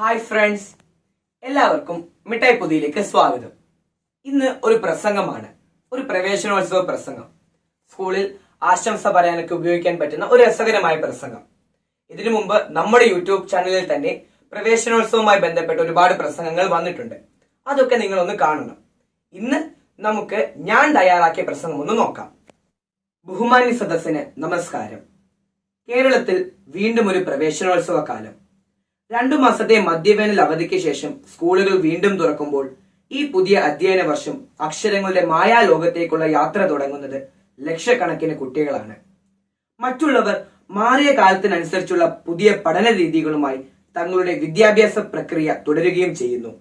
Hi friends എല്ലാവർക്കും മിഠായി പൊതിയിലേക്ക് സ്വാഗതം. ഇന്ന് ഒരു പ്രസംഗമാണ്. ഒരു പ്രവേശനോത്സവ പ്രസംഗം. സ്കൂളിൽ ആശംസ പറയാനൊക്കെ ഉപയോഗിക്കാൻ പറ്റുന്ന ഒരു രസകരമായ പ്രസംഗം. ഇതിനു മുമ്പ് നമ്മുടെ യൂട്യൂബ് ചാനലിൽ തന്നെ പ്രവേശനോത്സവവുമായി ബന്ധപ്പെട്ട ഒരുപാട് പ്രസംഗങ്ങൾ വന്നിട്ടുണ്ട്. അതൊക്കെ നിങ്ങൾ ഒന്ന് കാണണം. ഇന്ന് നമുക്ക് ഞാൻ തയ്യാറാക്കിയ പ്രസംഗം ഒന്ന് നോക്കാം. ബഹുമാന്യ സദസ്സിന് നമസ്കാരം. കേരളത്തിൽ വീണ്ടും ഒരു പ്രവേശനോത്സവ കാലം. രണ്ടു മാസത്തെ മദ്യവേനൽ അവധിക്ക് ശേഷം സ്കൂളുകൾ വീണ്ടും തുറക്കുമ്പോൾ ഈ പുതിയ അധ്യയന വർഷം അക്ഷരങ്ങളുടെ മായാലോകത്തേക്കുള്ള യാത്ര തുടങ്ങുന്നത് ലക്ഷക്കണക്കിന് കുട്ടികളാണ്. മറ്റുള്ളവർ മാറിയ കാലത്തിനനുസരിച്ചുള്ള പുതിയ പഠന രീതികളുമായി തങ്ങളുടെ വിദ്യാഭ്യാസ പ്രക്രിയ തുടരുകയും ചെയ്യുന്നു.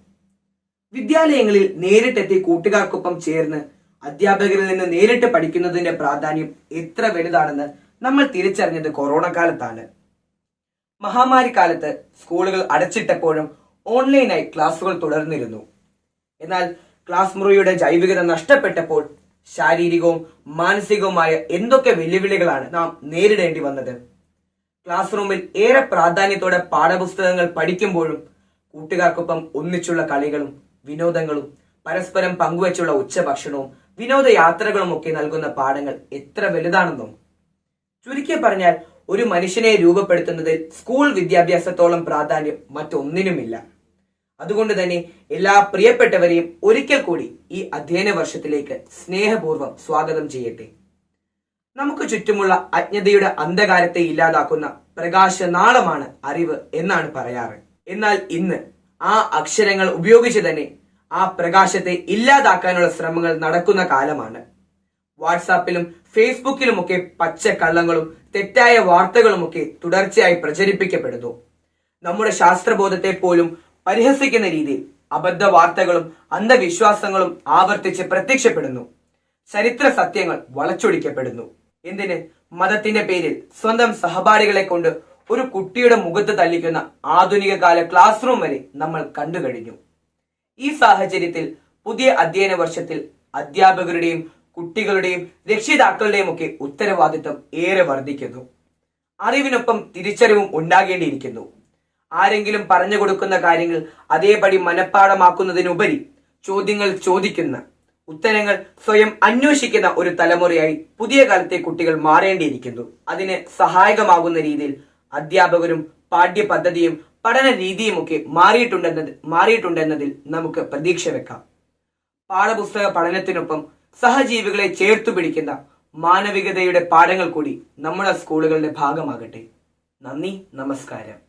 വിദ്യാലയങ്ങളിൽ നേരിട്ടെത്തി കൂട്ടുകാർക്കൊപ്പം ചേർന്ന് അധ്യാപകരിൽ നിന്ന് നേരിട്ട് പഠിക്കുന്നതിന്റെ പ്രാധാന്യം എത്ര വലുതാണെന്ന് നമ്മൾ തിരിച്ചറിഞ്ഞത് കൊറോണ കാലത്താണ് മഹാമാരി കാലത്ത് സ്കൂളുകൾ അടച്ചിട്ടപ്പോഴും ഓൺലൈനായി ക്ലാസുകൾ തുടർന്നിരുന്നു. എന്നാൽ ക്ലാസ് മുറിയുടെ ജൈവികത നഷ്ടപ്പെട്ടപ്പോൾ ശാരീരികവും മാനസികവുമായ എന്തൊക്കെ വെല്ലുവിളികളാണ് നാം നേരിടേണ്ടി വന്നത്? ക്ലാസ് റൂമിൽ ഏറെ പ്രാധാന്യത്തോടെ പാഠപുസ്തകങ്ങൾ പഠിക്കുമ്പോഴും കൂട്ടുകാർക്കൊപ്പം ഒന്നിച്ചുള്ള കളികളും വിനോദങ്ങളും പരസ്പരം പങ്കുവച്ചുള്ള ഉച്ചഭക്ഷണവും വിനോദയാത്രകളും ഒക്കെ നൽകുന്ന പാഠങ്ങൾ എത്ര വലുതാണെന്നും. ചുരുക്കി പറഞ്ഞാൽ ഒരു മനുഷ്യനെ രൂപപ്പെടുത്തുന്നതിൽ സ്കൂൾ വിദ്യാഭ്യാസത്തോളം പ്രാധാന്യം മറ്റൊന്നിനുമില്ല. അതുകൊണ്ട് തന്നെ എല്ലാ പ്രിയപ്പെട്ടവരെയും ഒരിക്കൽ കൂടി ഈ അധ്യയന വർഷത്തിലേക്ക് സ്നേഹപൂർവം സ്വാഗതം ചെയ്യട്ടെ. നമുക്ക് ചുറ്റുമുള്ള അജ്ഞതയുടെ അന്ധകാരത്തെ ഇല്ലാതാക്കുന്ന പ്രകാശനാളമാണ് അറിവ് എന്നാണ് പറയാറ്. എന്നാൽ ഇന്ന് ആ അക്ഷരങ്ങൾ ഉപയോഗിച്ച് തന്നെ ആ പ്രകാശത്തെ ഇല്ലാതാക്കാനുള്ള ശ്രമങ്ങൾ നടക്കുന്ന കാലമാണ്. വാട്സാപ്പിലും ഫേസ്ബുക്കിലുമൊക്കെ പച്ച കള്ളങ്ങളും തെറ്റായ വാർത്തകളുമൊക്കെ തുടർച്ചയായി പ്രചരിപ്പിക്കപ്പെടുന്നു. നമ്മുടെ ശാസ്ത്രബോധത്തെ പോലും പരിഹസിക്കുന്ന രീതിയിൽ അബദ്ധ വാർത്തകളും അന്ധവിശ്വാസങ്ങളും ആവർത്തിച്ച് പ്രത്യക്ഷപ്പെടുന്നു. ചരിത്ര സത്യങ്ങൾ വളച്ചൊടിക്കപ്പെടുന്നു. എന്തിന്? മതത്തിന്റെ പേരിൽ സ്വന്തം സഹപാഠികളെ കൊണ്ട് ഒരു കുട്ടിയുടെ മുഖത്ത് തല്ലിക്കുന്ന ആധുനിക കാല ക്ലാസ് റൂം വരെ നമ്മൾ കണ്ടു കഴിഞ്ഞു ഈ സാഹചര്യത്തിൽ പുതിയ അധ്യയന വർഷത്തിൽ അധ്യാപകരുടെയും കുട്ടികളുടെയും രക്ഷിതാക്കളുടെയും ഒക്കെ ഉത്തരവാദിത്വം ഏറെ വർദ്ധിക്കുന്നു. അറിവിനൊപ്പം തിരിച്ചറിവും ഉണ്ടാകേണ്ടിയിരിക്കുന്നു. ആരെങ്കിലും പറഞ്ഞു കൊടുക്കുന്ന കാര്യങ്ങൾ അതേപടി മനഃപ്പാടമാക്കുന്നതിനുപരി ചോദ്യങ്ങൾ ചോദിക്കുന്ന ഉത്തരങ്ങൾ സ്വയം അന്വേഷിക്കുന്ന ഒരു തലമുറയായി പുതിയ കാലത്തെ കുട്ടികൾ മാറേണ്ടിയിരിക്കുന്നു. അതിന് സഹായകമാകുന്ന രീതിയിൽ അധ്യാപകരും പാഠ്യപദ്ധതിയും പഠന രീതിയുമൊക്കെ മാറിയിട്ടുണ്ടെന്നത് മാറിയിട്ടുണ്ടെന്നതിൽ നമുക്ക് പ്രതീക്ഷ വെക്കാം. പാഠപുസ്തക പഠനത്തിനൊപ്പം സഹജീവികളെ ചേർത്തു പിടിക്കുന്ന മാനവികതയുടെ പാഠങ്ങൾ കൂടി നമ്മുടെ സ്കൂളുകളുടെ ഭാഗമാകട്ടെ. നന്ദി നമസ്കാരം.